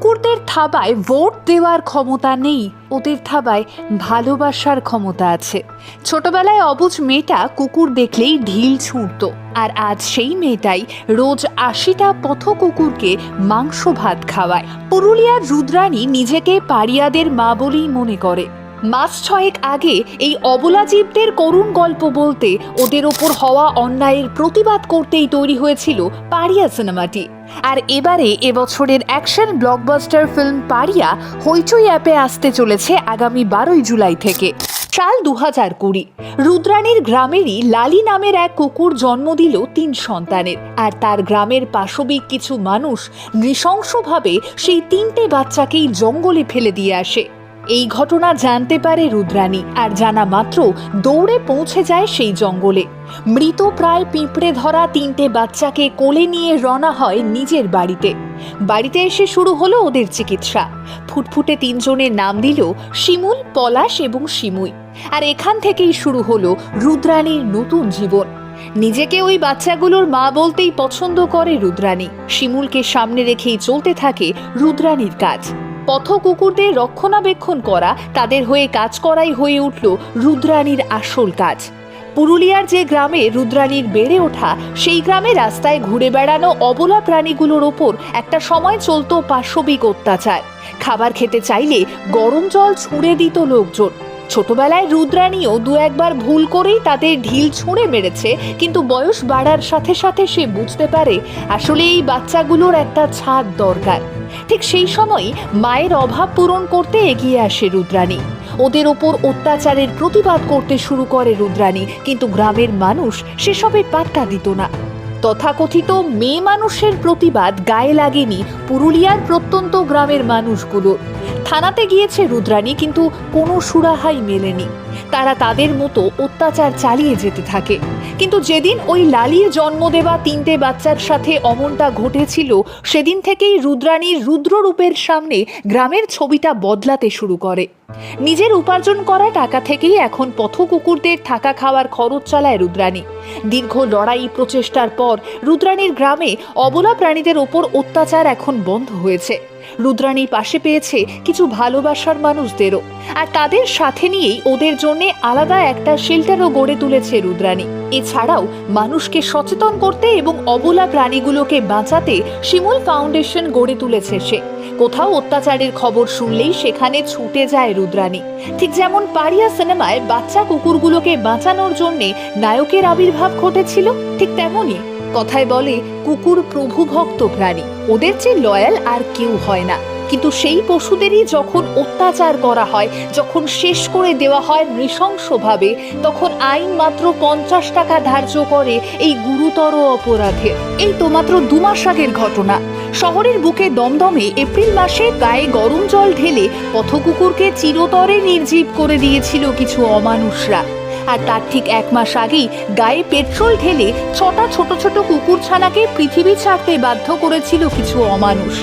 কুকুরদের থাবায় ভোট দেওয়ার ক্ষমতা নেই। ওদের থাবায় ভালোবাসার ক্ষমতা আছে। ছোটবেলায় অবুজ মেয়েটা কুকুর দেখলেই ঢিল ছুঁড়ত। আর আজ সেই মেয়েটাই রোজ আশিটা পথ কুকুরকে মাংস ভাত খাওয়ায়। পুরুলিয়ার রুদ্রাণী নিজেকে পাড়িয়াদের মা বলেই মনে করে। মাস ছয়েক আগে এই অবলা জীবদের করুণ গল্প বলতে ওদের ওপর হওয়া অন্যায়ের প্রতিবাদ করতেই তৈরি হয়েছিল পারিয়া সিনেমাটি। আর এবারে এবছরের action blockbuster film Pariah Hoichoi অ্যাপে আসতে চলেছে আগামী বারোই জুলাই থেকে। সাল দু হাজার কুড়ি। রুদ্রাণীর গ্রামেরই লালি নামের এক কুকুর জন্ম দিল তিন সন্তানের। আর তার গ্রামের পাশবিক কিছু মানুষ নৃশংসভাবে সেই তিনটে বাচ্চাকেই জঙ্গলে ফেলে দিয়ে আসে। এই ঘটনা জানতে পারে রুদ্রাণী। আর জানা মাত্র দৌড়ে পৌঁছে যায় সেই জঙ্গলে। মৃত প্রায় পিঁপড়ে ধরা তিনটে বাচ্চাকে কোলে নিয়ে রওনা হয় নিজের বাড়িতে। বাড়িতে এসে শুরু হলো ওদের চিকিৎসা। ফুটফুটে তিনজনের নাম দিল শিমুল, পলাশ এবং শিমুই। আর এখান থেকেই শুরু হলো রুদ্রাণীর নতুন জীবন। নিজেকে ওই বাচ্চাগুলোর মা বলতেই পছন্দ করে রুদ্রাণী। শিমুলকে সামনে রেখেই চলতে থাকে রুদ্রাণীর কাজ। পথ কুকুরদের রক্ষণাবেক্ষণ করা, তাদের হয়ে কাজ করাই হয়ে উঠল রুদ্রাণীর আসল কাজ। পুরুলিয়ার যে গ্রামে রুদ্রাণীর বেড়ে ওঠা, সেই গ্রামে রাস্তায় ঘুরে বেড়ানো অবলা প্রাণীগুলোর ওপর একটা সময় চলতো পাশবিক অত্যাচার। খাবার খেতে চাইলে গরম জল ছুঁড়ে দিত লোকজন। ছোটবেলায় রুদ্রাণীও দু একবার ভুল করেই তাদের ঢিল ছুঁড়ে মেরেছে, কিন্তু বয়স বাড়ার সাথে সাথে সে বুঝতে পারে আসলে এই বাচ্চাগুলোর একটা ছাদ দরকার। ঠিক সেই সময় মায়ের অভাব পূরণ করতে এগিয়ে আসে রুদ্রাণী। ওদের ওপর অত্যাচারের প্রতিবাদ করতে শুরু করে রুদ্রাণী, কিন্তু গ্রামের মানুষ সেসবে পাত্তা দিত না। তথাকথিত মেয়ে মানুষের প্রতিবাদ গায়ে লাগেনি পুরুলিয়ার প্রত্যন্ত গ্রামের মানুষগুলোর। থানাতে গিয়েছে রুদ্রাণী, কিন্তু কোনো সুরাহাই মেলেনি। তারা তাদের মতো অত্যাচার চালিয়ে যেতে থাকে। কিন্তু যেদিন ওই লালিয়ে জন্ম দেওয়া তিনটে বাচ্চার সাথে অমনটা ঘটেছিল, সেদিন থেকেই রুদ্রাণীর রুদ্ররূপের সামনে গ্রামের ছবিটা বদলাতে শুরু করে। নিজের উপার্জন করা টাকা থেকেই এখন পথ কুকুরদের থাকা খাওয়ার খরচ চালায় রুদ্রাণী। দীর্ঘ লড়াই প্রচেষ্টার পর রুদ্রাণীর গ্রামে অবলা প্রাণীদের ওপর অত্যাচার এখন বন্ধ হয়েছে। রুদ্রাণী পাশে পেয়েছে কিছু ভালোবাসার মানুষদেরও। আর তাদের সাথে নিয়েই ওদের জন্য আলাদা একটা শেল্টারও গড়ে তুলেছে রুদ্রাণী। এছাড়াও মানুষকে সচেতন করতে এবং অবলা প্রাণীগুলোকে বাঁচাতে শিমুল ফাউন্ডেশন গড়ে তুলেছে সে। কোথাও অত্যাচারের খবর শুনলেই সেখানে ছুটে যায় রুদ্রাণী। ঠিক যেমন পারিয়া সিনেমায় বাচ্চা কুকুরগুলোকে বাঁচানোর জন্যে নায়কের আবির্ভাব ঘটেছিল, ঠিক তেমনই কথায় বলে কুকুর প্রভু ভক্ত প্রাণী, ওদের চেয়ে লয়াল আর কেউ হয় না। কিন্তু সেই পশুদেরই যখন অত্যাচার করা হয়, যখন শেষ করে দেওয়া হয় নৃশংসভাবে, তখন আইন মাত্র পঞ্চাশ টাকা ধার্য করে এই গুরুতর অপরাধের এই তো মাত্র দু মাস আগের ঘটনা। শহরের বুকে দমদমে এপ্রিল মাসে গায়ে গরম জল ঢেলে পথকুকুরকে চিরতরে নির্জীব করে দিয়েছিল কিছু অমানুষরা। আর তার ঠিক এক মাস আগেই গায়ে পেট্রোল ঢেলে ছটা ছোট ছোট কুকুরছানাকে পৃথিবী ছাড়তে বাধ্য করেছিল কিছু অমানুষ।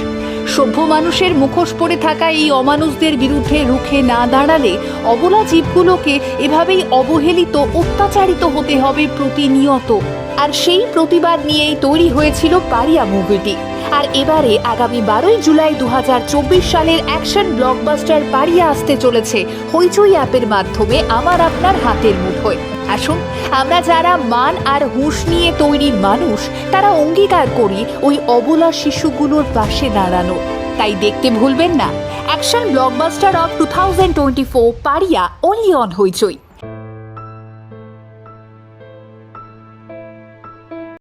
সভ্য মানুষের মুখোশ পড়ে থাকা এই অমানুষদের বিরুদ্ধে রুখে না দাঁড়ালে অবলা জীবগুলোকে এভাবেই অবহেলিত, অত্যাচারিত হতে হবে প্রতিনিয়ত। আর সেই প্রতিবাদ নিয়েই তৈরি হয়েছিল পারিয়া মুভিটি। আর এবারে আগামী বারোই জুলাই দু হাজার চব্বিশ সালের অ্যাকশন ব্লকবাস্টার পারিয়া আসতে চলেছে হইচই অ্যাপের মাধ্যমে আমার আপনার হাতের মুঠোয়। আসুন, আমরা যারা মান আর হুঁশ নিয়ে তৈরি মানুষ, তারা অঙ্গীকার করি ওই অবলা শিশুগুলোর পাশে দাঁড়ানো। তাই দেখতে ভুলবেন না, action blockbuster of two thousand twenty four Pariah only on Hoichoi.